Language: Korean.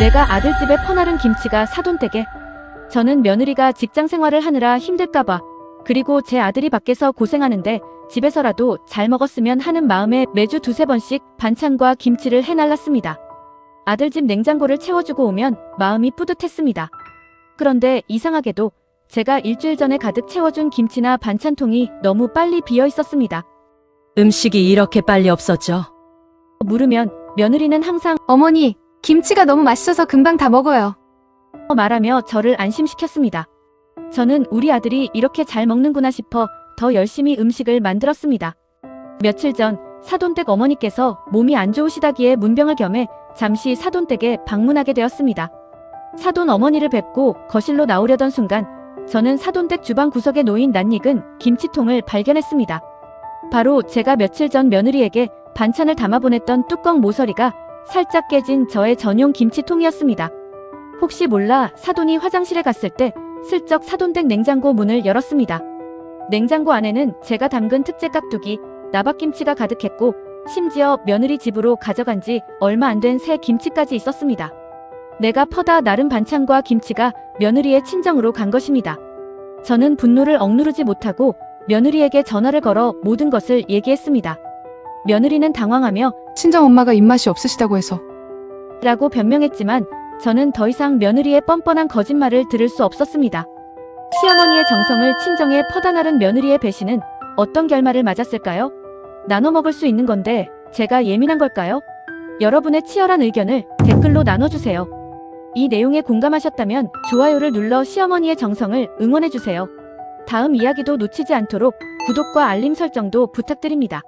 내가 아들 집에 퍼나른 김치가 사돈댁에 저는 며느리가 직장 생활을 하느라 힘들까봐 그리고 제 아들이 밖에서 고생하는데 집에서라도 잘 먹었으면 하는 마음에 매주 두세 번씩 반찬과 김치를 해날랐습니다. 아들 집 냉장고를 채워주고 오면 마음이 뿌듯했습니다. 그런데 이상하게도 제가 일주일 전에 가득 채워준 김치나 반찬통이 너무 빨리 비어 있었습니다. 음식이 이렇게 빨리 없어져. 물으면 며느리는 항상 어머니, 김치가 너무 맛있어서 금방 다 먹어요. 말하며 저를 안심시켰습니다. 저는 우리 아들이 이렇게 잘 먹는구나 싶어 더 열심히 음식을 만들었습니다. 며칠 전 사돈댁 어머니께서 몸이 안 좋으시다기에 문병을 겸해 잠시 사돈댁에 방문하게 되었습니다. 사돈 어머니를 뵙고 거실로 나오려던 순간 저는 사돈댁 주방 구석에 놓인 낯익은 김치통을 발견했습니다. 바로 제가 며칠 전 며느리에게 반찬을 담아 보냈던 뚜껑 모서리가 살짝 깨진 저의 전용 김치통이었습니다. 혹시 몰라 사돈이 화장실에 갔을 때 슬쩍 사돈댁 냉장고 문을 열었습니다. 냉장고 안에는 제가 담근 특제 깍두기, 나박김치가 가득했고 심지어 며느리 집으로 가져간 지 얼마 안 된 새 김치까지 있었습니다. 내가 퍼다 나른 반찬과 김치가 며느리의 친정으로 간 것입니다. 저는 분노를 억누르지 못하고 며느리에게 전화를 걸어 모든 것을 얘기했습니다. 며느리는 당황하며 친정 엄마가 입맛이 없으시다고 해서. 라고 변명했지만 저는 더 이상 며느리의 뻔뻔한 거짓말을 들을 수 없었습니다. 시어머니의 정성을 친정에 퍼다나른 며느리의 배신은 어떤 결말을 맞았을까요? 나눠 먹을 수 있는 건데 제가 예민한 걸까요? 여러분의 치열한 의견을 댓글로 나눠주세요. 이 내용에 공감하셨다면 좋아요를 눌러 시어머니의 정성을 응원해주세요. 다음 이야기도 놓치지 않도록 구독과 알림 설정도 부탁드립니다.